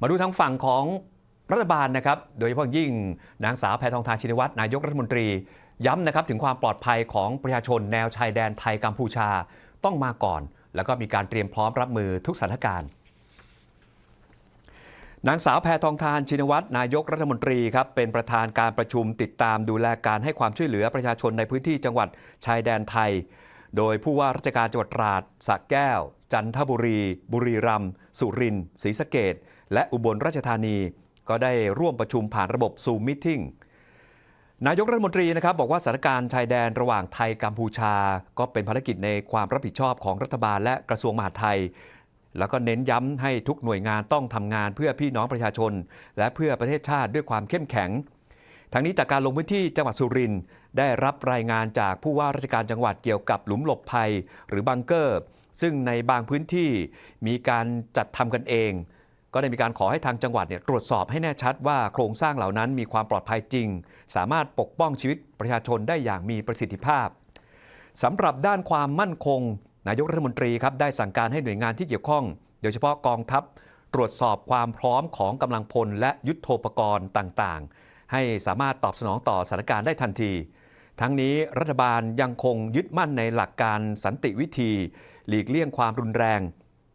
มาดูทางฝั่งของรัฐบาลนะครับ โดยเฉพาะยิ่งนางสาวแพทองทานชินวัตรนายกรัฐมนตรี ย้ำนะครับถึงความปลอดภัยของประชาชนแนวชายแดนไทยกัมพูชาต้องมาก่อน แล้วก็มีการเตรียมพร้อมรับมือทุกสถานการณ์นางสาวแพทองทานชินวัตรนายกรัฐมนตรีครับเป็นประธานการประชุมติดตามดูแลการให้ความช่วยเหลือประชาชนในพื้นที่จังหวัดชายแดนไทย โดยผู้ว่าราชการจังหวัดตราดสระแก้ว จันทบุรี บุรีรัมย์สุรินทร์ศรีสะเกดและอุบลราชธานี ก็ได้ร่วมประชุมผ่านระบบซูมมิทติ้งนายกรัฐมนตรีนะครับบอกว่าสถานการณ์ชายแดนระหว่างไทยกัมพูชา ก็เป็นภารกิจในความรับผิดชอบของรัฐบาลและกระทรวงมหาดไทยแล้วก็เน้นย้ำให้ทุกหน่วยงานต้องทำงานเพื่อพี่น้องประชาชน และเพื่อประเทศชาติด้วยความเข้มแข็ง ทั้งนี้จากการลงพื้นที่จังหวัดสุรินทร์ได้รับรายงานจากผู้ว่าราชการจังหวัดเกี่ยวกับหลุมหลบภัย หรือบังเกอร์ ซึ่งในบางพื้นที่มีการจัดทำกันเอง ก็ได้มีการขอให้ทางจังหวัดเนี่ยตรวจสอบให้แน่ชัดว่าโครงสร้างเหล่านั้นมีความปลอดภัยจริง สามารถปกป้องชีวิตประชาชนได้อย่างมีประสิทธิภาพสำหรับด้านความมั่นคง นายกรัฐมนตรีครับได้สั่งการให้หน่วยงานที่เกี่ยวข้อง โดยเฉพาะกองทัพ ตรวจสอบความพร้อมของกำลังพลและยุทโธปกรณ์ต่างๆ ให้สามารถตอบสนองต่อสถานการณ์ได้ทันที ทั้งนี้รัฐบาลยังคงยึดมั่นในหลักการสันติวิธี หลีกเลี่ยงความรุนแรง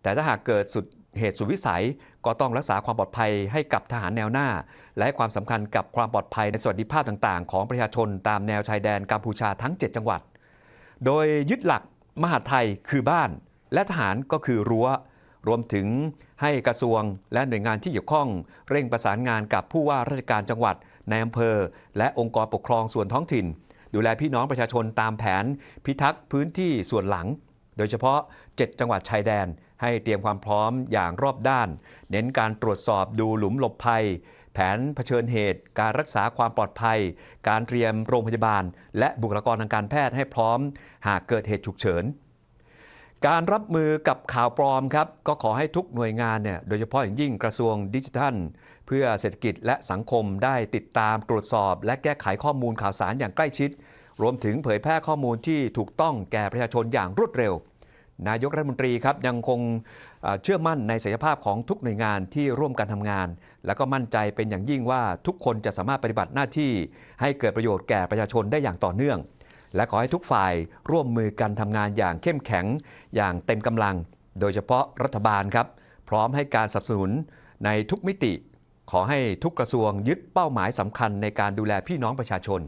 แต่ถ้าหากเกิดสุดเหตุสุดวิสัยก็ต้องรักษาความปลอดภัยให้กับทหารแนวหน้า และให้ความสำคัญกับความปลอดภัยในสวัสดิภาพต่างๆ ของประชาชนตามแนวชายแดนกัมพูชาทั้ง 7 จังหวัด โดยยึดหลักมหาไทยคือบ้าน และทหารก็คือรั้ว รวมถึงให้กระทรวงและหน่วยงานที่เกี่ยวข้อง เร่งประสานงานกับผู้ว่าราชการจังหวัดในอำเภอ และองค์กรปกครองส่วนท้องถิ่น ดูแลพี่น้องประชาชนตามแผน พิทักษ์พื้นที่ส่วนหลัง โดยเฉพาะ 7 จังหวัดชายแดน ให้เตรียมความพร้อมอย่างรอบด้าน เน้นการตรวจสอบดูหลุมหลบภัย แผนเผชิญเหตุ การรักษาความปลอดภัย การเตรียมโรงพยาบาล และบุคลากรทางการแพทย์ให้พร้อม หากเกิดเหตุฉุกเฉิน การรับมือกับข่าวปลอมครับ ก็ขอให้ทุกหน่วยงานเนี่ยโดยเฉพาะอย่างยิ่งกระทรวงดิจิทัล เพื่อเศรษฐกิจและสังคมได้ติดตามตรวจสอบ และแก้ไขข้อมูลข่าวสารอย่างใกล้ชิด รวมถึงเผยแพร่ข้อมูลที่ถูกต้องแก่ประชาชนอย่างรวดเร็ว นายกรัฐมนตรีครับยังคงเชื่อมั่นในศักยภาพของทุกหน่วยงานที่ร่วมกันทำงาน และก็มั่นใจเป็นอย่างยิ่งว่าทุกคนจะสามารถปฏิบัติหน้าที่ ให้เกิดประโยชน์แก่ประชาชนได้อย่างต่อเนื่อง และขอให้ทุกฝ่ายร่วมมือกันทำงานอย่างเข้มแข็ง อย่างเต็มกำลัง โดยเฉพาะรัฐบาลครับ พร้อมให้การสนับสนุนในทุกมิติ ขอให้ทุกกระทรวงยึดเป้าหมายสำคัญในการดูแลพี่น้องประชาชน